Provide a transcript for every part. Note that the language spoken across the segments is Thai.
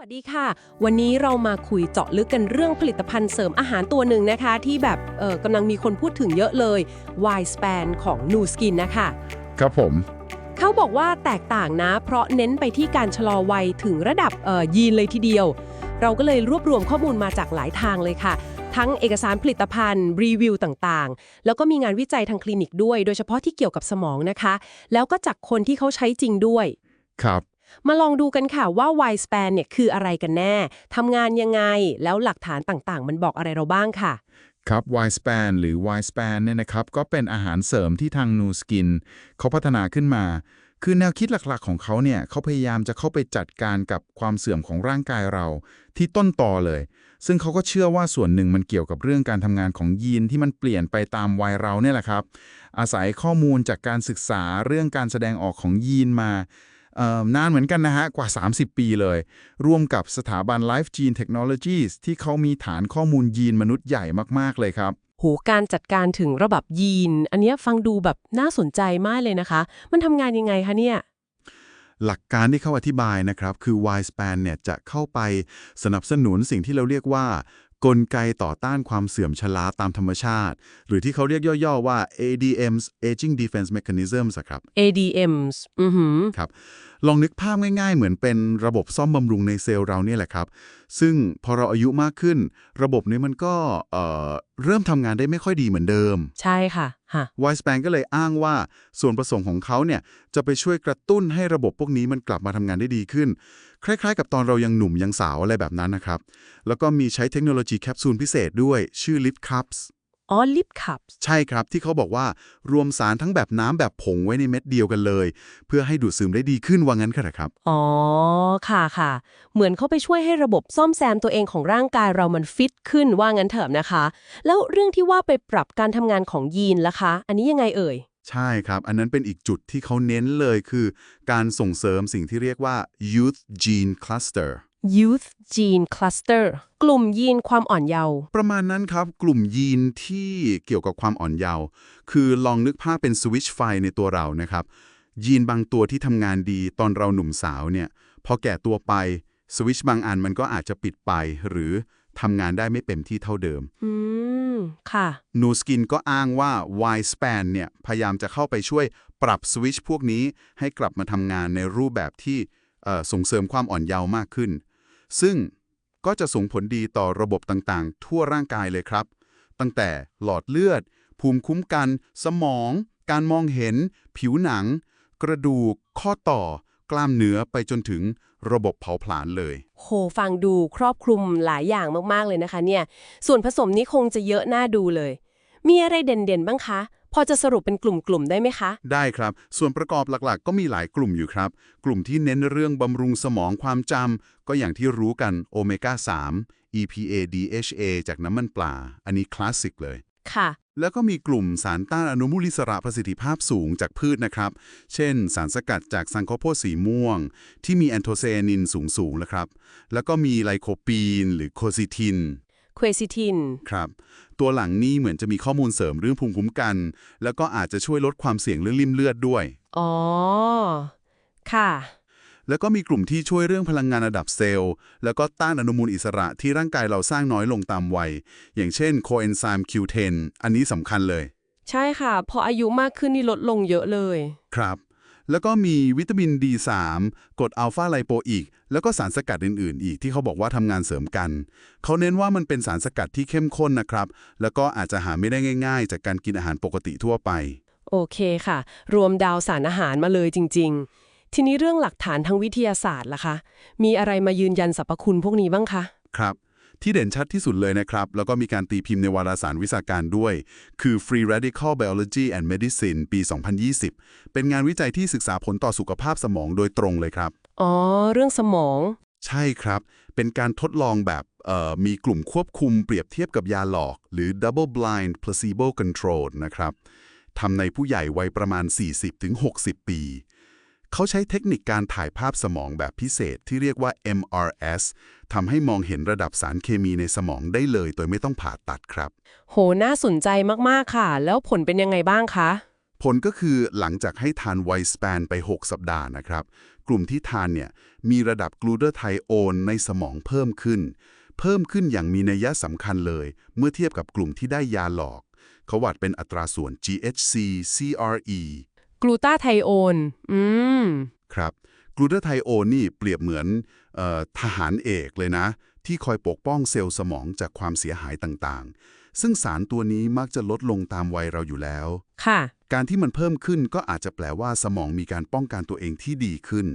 วัสดีค่ะ วันนี้เรามาคุยเจาะลึกกันเรื่องผลิตภัณฑ์เสริมอาหารตัวหนึ่งนะคะ ที่แบบเออกำลังมีคนพูดถึงเยอะเลย Y Span ของ Nu Skin นะคะ ครับผม เขาบอกว่าแตกต่างนะ เพราะเน้นไปที่การชะลอวัยถึงระดับเอ่อยีนเลยทีเดียว เราก็เลยรวบรวมข้อมูลมาจากหลายทางเลยค่ะ ทั้งเอกสารผลิตภัณฑ์ รีวิวต่างๆ แล้วก็มีงานวิจัยทางคลินิกด้วย โดยเฉพาะที่เกี่ยวกับสมองนะคะ แล้วก็จากคนที่เขาใช้จริงด้วย ครับ มาลองดูกันค่ะว่า Y span เนี่ยคืออะไรกันแน่ทำงานยังไง แล้วหลักฐานต่างๆ มันบอกอะไรเราบ้างค่ะ ครับ Y span หรือ Y span เนี่ยนะครับ ก็เป็นอาหารเสริมที่ทาง Nu Skin เขาพัฒนาขึ้นมา คือแนวคิดหลักๆของเขาเนี่ยเขาพยายามจะเข้าไปจัดการกับความเสื่อมของร่างกายเรา ที่ต้นตอเลย ซึ่งเขาก็เชื่อว่าส่วนหนึ่งมันเกี่ยวกับเรื่องการทำงานของยีนที่มันเปลี่ยนไปตามวัยเราเนี่ยแหละครับ อาศัยข้อมูลจากการศึกษาเรื่องการแสดงออกของยีนมา นานเหมือนกันนะฮะ กว่า 30 ปีเลย ร่วมกับสถาบัน Life Gene Technologies ที่เขามีฐานข้อมูลยีนมนุษย์ใหญ่มากๆเลยครับโหการจัดการถึงระบบยีน อันเนี้ยฟังดูแบบน่าสนใจมากเลยนะคะ มันทำงานยังไงคะเนี่ย หลักการที่เขาอธิบายนะครับ คือ Y-span เนี่ยจะเข้าไปสนับสนุนสิ่งที่เราเรียกว่า กลไกต่อต้านความเสื่อมชราตามธรรมชาติ หรือที่เขาเรียกย่อ ๆ ว่า ADMs Aging Defense Mechanisms อะครับ ADMs อือหือครับ ลองนึกภาพง่าย ๆ เหมือนเป็นระบบซ่อมบำรุงในเซลล์เราเนี่ยแหละครับ ซึ่งพอเราอายุมากขึ้น ระบบนี้มันก็เอ่อเริ่มทำงานได้ไม่ค่อยดีเหมือนเดิม ใช่ค่ะ ฮะ w i s p a n ก็เลยอ้างว่าส่วนประสงค์ของเขาเนี่ยจะไปช่วยกระตุ้นให้ระบบพวกนี้มันกลับมาทำงานได้ดีขึ้น คล้ายๆ กับตอนเรายังหนุ่มยังสาวอะไรแบบนั้นนะครับ แล้วก็มีใช้เทคโนโลยีแคปซูลพิเศษด้วยชื่อลิฟคัพส์ อ๋อลิปคัพใช่ครับที่เขาบอกว่ารวมสารทั้งแบบน้ำแบบผงไว้ในเม็ดเดียวกันเลย เพื่อให้ดูดซึมได้ดีขึ้นว่างั้นค่ะครับ อ๋อ ค่ะค่ะ เหมือนเขาไปช่วยให้ระบบซ่อมแซมตัวเองของร่างกายเรามันฟิตขึ้นว่างั้นเถอะนะคะ แล้วเรื่องที่ว่าไปปรับการทำงานของยีนล่ะคะ อันนี้ยังไงเอ่ย ใช่ครับ อันนั้นเป็นอีกจุดที่เขาเน้นเลยคือ การส่งเสริมสิ่งที่เรียกว่า youth gene cluster Youth Gene Cluster กลุ่มยีนความอ่อนเยาว์ ประมาณนั้นครับ กลุ่มยีนที่เกี่ยวกับความอ่อนเยาว์ คือลองนึกภาพเป็นสวิตช์ไฟในตัวเรานะครับ ยีนบางตัวที่ทำงานดีตอนเราหนุ่มสาวเนี่ย พอแก่ตัวไป สวิตช์บางอันมันก็อาจจะปิดไป หรือทำงานได้ไม่เต็มที่เท่าเดิม อืม ค่ะ นูสกินก็อ้างว่า Y-span เนี่ย พยายามจะเข้าไปช่วยปรับสวิตช์พวกนี้ให้กลับมาทำงานในรูปแบบที่เอ่อส่งเสริมความอ่อนเยาว์มากขึ้น ซึ่งก็จะส่งผลดีต่อระบบต่างๆ ทั่วร่างกายเลยครับ ตั้งแต่หลอดเลือด ภูมิคุ้มกัน สมอง การมองเห็น ผิวหนัง กระดูก ข้อต่อ กล้ามเนื้อไปจนถึงระบบเผาผลาญเลย โห ฟังดูครอบคลุมหลายอย่างมากๆเลยนะคะเนี่ย ส่วนผสมนี้คงจะเยอะน่าดูเลย มีอะไรเด่นๆบ้างคะ พอจะสรุปเป็นกลุ่มๆได้ไหมคะ ได้ครับ ส่วนประกอบหลักๆ ก็มีหลายกลุ่มอยู่ครับ กลุ่มที่เน้นเรื่องบำรุงสมองความจำก็อย่างที่รู้กันโอเมก้า 3 EPA DHA จากน้ำมันปลา อันนี้คลาสสิกเลย ค่ะ แล้วก็มีกลุ่มสารต้านอนุมูลอิสระประสิทธิภาพสูงจากพืชนะครับ เช่น สารสกัดจากซังโคโพดสีม่วง ที่มีแอนโทไซยานินสูงสูงๆนะครับ แล้วก็มีไลโคปีน หรือโคซิทินเควซิทิน ครับ ตัวหลังนี้เหมือนจะมีข้อมูลเสริมเรื่องภูมิคุ้มกัน แล้วก็อาจจะช่วยลดความเสี่ยงเรื่องริ่มเลือดด้วย อ๋อ ค่ะ แล้วก็มีกลุ่มที่ช่วยเรื่องพลังงานระดับเซลล์ แล้วก็ต้านอนุมูลอิสระที่ร่างกายเราสร้างน้อยลงตามวัย อย่างเช่นโคเอนไซม์ Q10 อันนี้สำคัญเลย ใช่ค่ะ พออายุมากขึ้นนี่ลดลงเยอะเลย ครับ แล้วก็มีวิตามิน D3 กรดอัลฟาไลโปอีก แล้วก็สารสกัดอื่น ๆ อีกที่เขาบอกว่าทำงานเสริมกัน เขาเน้นว่ามันเป็นสารสกัดที่เข้มข้นนะครับ แล้วก็อาจจะหาไม่ได้ง่าย ๆ จากการกินอาหารปกติทั่วไป โอเคค่ะ รวมดาวสารอาหารมาเลยจริง ๆ ทีนี้เรื่องหลักฐานทางวิทยาศาสตร์ล่ะคะ มีอะไรมายืนยันสรรพคุณพวกนี้บ้างคะ ครับ ที่เด่นชัดที่สุดเลยนะครับ แล้วก็มีการตีพิมพ์ในวารสารวิชาการด้วย คือ Free Radical Biology and Medicine ปี 2020 เป็นงานวิจัยที่ศึกษาผลต่อสุขภาพสมองโดยตรงเลยครับ อ๋อ เรื่องสมอง ใช่ครับ เป็นการทดลองแบบเอ่อมีกลุ่มควบคุมเปรียบเทียบกับยาหลอก หรือ double blind placebo controlled นะครับทำในผู้ใหญ่วัยประมาณ 40-60 ปี เขาใช้เทคนิคการถ่ายภาพสมองแบบพิเศษที่เรียกว่า MRS ทำให้มองเห็นระดับสารเคมีในสมองได้เลย โดยไม่ต้องผ่าตัดครับ โห น่าสนใจมากๆค่ะ แล้วผลเป็นยังไงบ้างคะ ผลก็คือหลังจากให้ทานไวส p ปนไป 6 สัปดาห์นะครับ กลุ่มที่ทานเนี่ยมีระดับกลูเตอร์ไทโอนในสมองเพิ่มขึ้น เพิ่มขึ้นอย่างมีนัยสำคัญเลย เมื่อเทียบกับกลุ่มที่ได้ยาหลอก เขาวัดเป็นอัตราส่วน GHC CRE กลูตาไทโอนอืม ครับกลูเตอร์ไทโอนนี่เปรียบเหมือนเออทหารเอกเลยนะ ที่คอยปกป้องเซลล์สมองจากความเสียหายต่างๆ ซึ่งสารตัวนี้มักจะลดลงตามวัยเราอยู่แล้ว ค่ะ การที่มันเพิ่มขึ้นก็อาจจะแปลว่าสมองมีการป้องกันตัวเองที่ดีขึ้น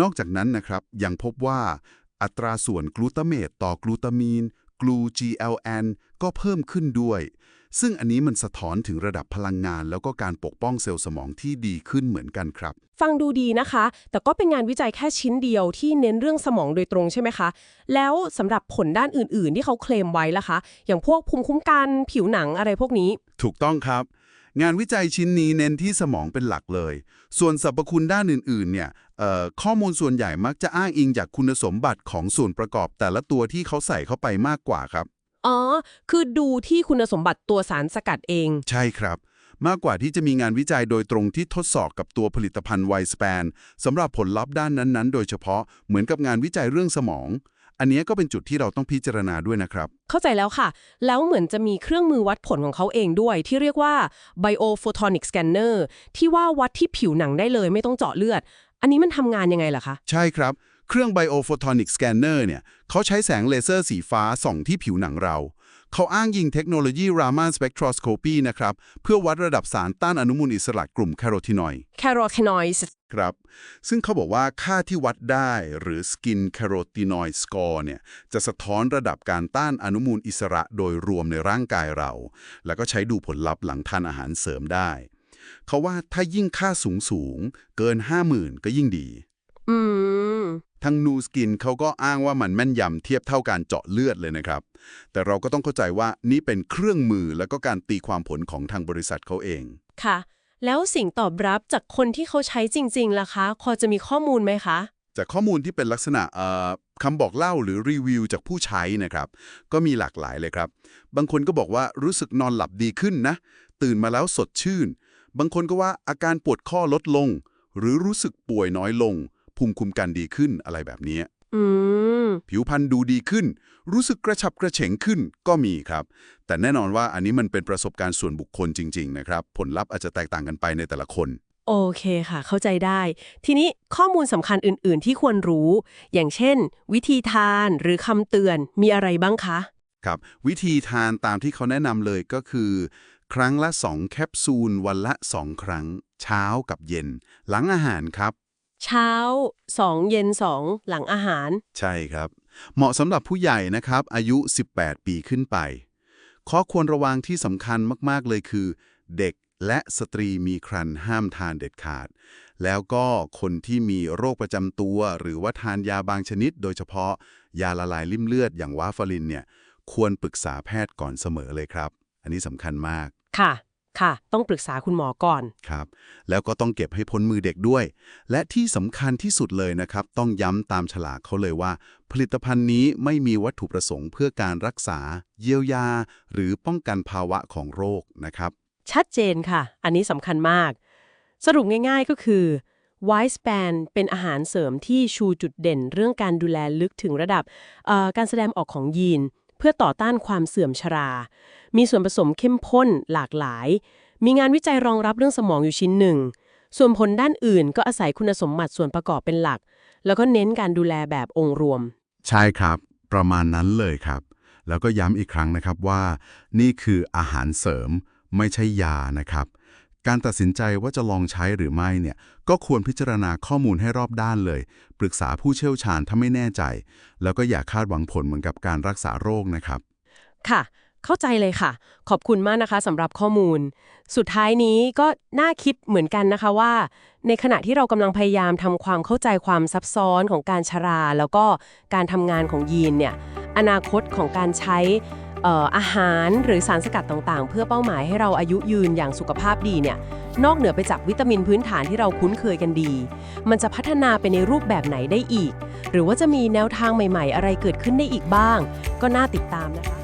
นอกจากนั้นนะครับยังพบว่าอัตราส่วนกลูตาเมตต่อกลูตามีนกลู GLN ก็เพิ่มขึ้นด้วย ซึ่งอันนี้มันสะท้อนถึงระดับพลังงาน แล้วก็การปกป้องเซลล์สมองที่ดีขึ้นเหมือนกันครับ ฟังดูดีนะคะ แต่ก็เป็นงานวิจัยแค่ชิ้นเดียวที่เน้นเรื่องสมองโดยตรงใช่ไหมคะ แล้วสำหรับผลด้านอื่น ๆ ที่เขาเคลมไว้ล่ะคะ อย่างพวกภูมิคุ้มกันผิวหนังอะไรพวกนี้ ถูกต้องครับ งานวิจัยชิ้นนี้เน้นที่สมองเป็นหลักเลย ส่วนสรรพคุณด้านอื่น ๆ เนี่ยเอ่อข้อมูลส่วนใหญ่มักจะอ้างอิงจากคุณสมบัติของส่วนประกอบแต่ละตัวที่เขาใส่เข้าไปมากกว่าครับ อ๋อ คือดูที่คุณสมบัติตัวสารสกัดเอง ใช่ครับ มากกว่าที่จะมีงานวิจัยโดยตรงที่ทดสอบกับตัวผลิตภัณฑ์ไวสแปนสำหรับผลลัพธ์ด้านนั้นๆ โดยเฉพาะเหมือนกับงานวิจัยเรื่องสมอง อันเนี้ยก็เป็นจุดที่เราต้องพิจารณาด้วยนะครับ เข้าใจแล้วค่ะ แล้วเหมือนจะมีเครื่องมือวัดผลของเขาเองด้วย ที่เรียกว่า biophotonic scanner ที่ว่าวัดที่ผิวหนังได้เลยไม่ต้องเจาะเลือด อันนี้มันทำงานยังไงล่ะคะ ใช่ครับ เครื่อง biophotonic scanner เนี่ยเขาใช้แสงเลเซอร์สีฟ้าส่องที่ผิวหนังเรา เขาอ้างยิงเทคโนโลยี Raman spectroscopy นะครับ เพื่อวัดระดับสารต้านอนุมูลอิสระกลุ่มแคโรทีนอยด์ carotenoids ครับ ซึ่งเขาบอกว่าค่าที่วัดได้หรือ skin carotenoid score เนี่ยจะสะท้อนระดับการต้านอนุมูลอิสระโดยรวมในร่างกายเรา แล้วก็ใช้ดูผลลัพธ์หลังทานอาหารเสริมได้เขาว่าถ้ายิ่งค่าสูงสูงๆเกิน 50,000 ก็ยิ่งดี อืม ทางนูสกินเขาก็อ้างว่ามันแม่นยำเทียบเท่าการเจาะเลือดเลยนะครับ แต่เราก็ต้องเข้าใจว่านี่เป็นเครื่องมือแล้วก็การตีความผลของทางบริษัทเขาเอง ค่ะ แล้วสิ่งตอบรับจากคนที่เขาใช้จริงๆล่ะคะ พอจะมีข้อมูลไหมคะ จากข้อมูลที่เป็นลักษณะเอ่อคำบอกเล่าหรือรีวิวจากผู้ใช้นะครับ ก็มีหลากหลายเลยครับ บางคนก็บอกว่ารู้สึกนอนหลับดีขึ้นนะ ตื่นมาแล้วสดชื่น บางคนก็ว่าอาการปวดข้อลดลง หรือรู้สึกป่วยน้อยลง ภูมิคุ้มกันดีขึ้นอะไรแบบนี้อืมผิวพรรณดูดีขึ้น รู้สึกกระฉับกระเฉงขึ้นก็มีครับ แต่แน่นอนว่าอันนี้มันเป็นประสบการณ์ส่วนบุคคลจริง ๆ นะครับ ผลลัพธ์อาจจะแตกต่างกันไปในแต่ละคน โอเคค่ะ เข้าใจได้ ทีนี้ข้อมูลสำคัญอื่น ๆ ที่ควรรู้ อย่างเช่น วิธีทานหรือคำเตือนมีอะไรบ้างคะ ครับ วิธีทานตามที่เขาแนะนำเลยก็คือ ครั้งละ 2 แคปซูลวันละ 2 ครั้ง เช้ากับเย็น หลังอาหารครับ เช้า 2 เย็น 2 หลังอาหาร ใช่ครับ เหมาะสำหรับผู้ใหญ่นะครับ อายุ 18 ปีขึ้นไป ข้อควรระวังที่สำคัญมาก ๆ เลยคือ เด็กและสตรีมีครรภ์ห้ามทานเด็ดขาด แล้วก็คนที่มีโรคประจำตัว หรือว่าทานยาบางชนิด โดยเฉพาะยาละลายริ่มเลือดอย่างวาฟารินเนี่ย ควรปรึกษาแพทย์ก่อนเสมอเลยครับ อันนี้สำคัญมาก ค่ะ ค่ะ ต้องปรึกษาคุณหมอก่อน ครับ แล้วก็ต้องเก็บให้พ้นมือเด็กด้วย และที่สำคัญที่สุดเลยนะครับ ต้องย้ำตามฉลากเขาเลยว่า ผลิตภัณฑ์นี้ไม่มีวัตถุประสงค์เพื่อการรักษา เยียวยา หรือป้องกันภาวะของโรคนะครับ ชัดเจนค่ะ อันนี้สำคัญมาก สรุปง่าย ๆก็คือ w i s e p a n เป็นอาหารเสริมที่ชูจุดเด่นเรื่องการดูแลลึกถึงระดับเอ่อการแสดงออกของยีน เพื่อต่อต้านความเสื่อมชรา มีส่วนผสมเข้มข้นหลากหลาย มีงานวิจัยรองรับเรื่องสมองอยู่ชิ้นหนึ่ง ส่วนผลด้านอื่นก็อาศัยคุณสมบัติส่วนประกอบเป็นหลัก แล้วก็เน้นการดูแลแบบองค์รวม ใช่ครับ ประมาณนั้นเลยครับ แล้วก็ย้ำอีกครั้งนะครับว่า นี่คืออาหารเสริมไม่ใช่ยานะครับ การตัดสินใจว่าจะลองใช้หรือไม่เนี่ยก็ควรพิจารณาข้อมูลให้รอบด้านเลย ปรึกษาผู้เชี่ยวชาญถ้าไม่แน่ใจ แล้วก็อย่าคาดหวังผลเหมือนกับการรักษาโรคนะครับ ค่ะ เข้าใจเลยค่ะ ขอบคุณมากนะคะสำหรับข้อมูล สุดท้ายนี้ก็น่าคิดเหมือนกันนะคะว่า ในขณะที่เรากำลังพยายามทำความเข้าใจความซับซ้อนของการชรา แล้วก็การทำงานของยีนเนี่ยอนาคตของการใช้ อาหารหรือสารสกัดต่างๆ เพื่อเป้าหมายให้เราอายุยืนอย่างสุขภาพดีเนี่ยนอกเหนือไปจากวิตามินพื้นฐานที่เราคุ้นเคยกันดี มันจะพัฒนาไปในรูปแบบไหนได้อีก หรือว่าจะมีแนวทางใหม่ ๆ อะไรเกิดขึ้นได้อีกบ้าง ก็น่าติดตามนะคะ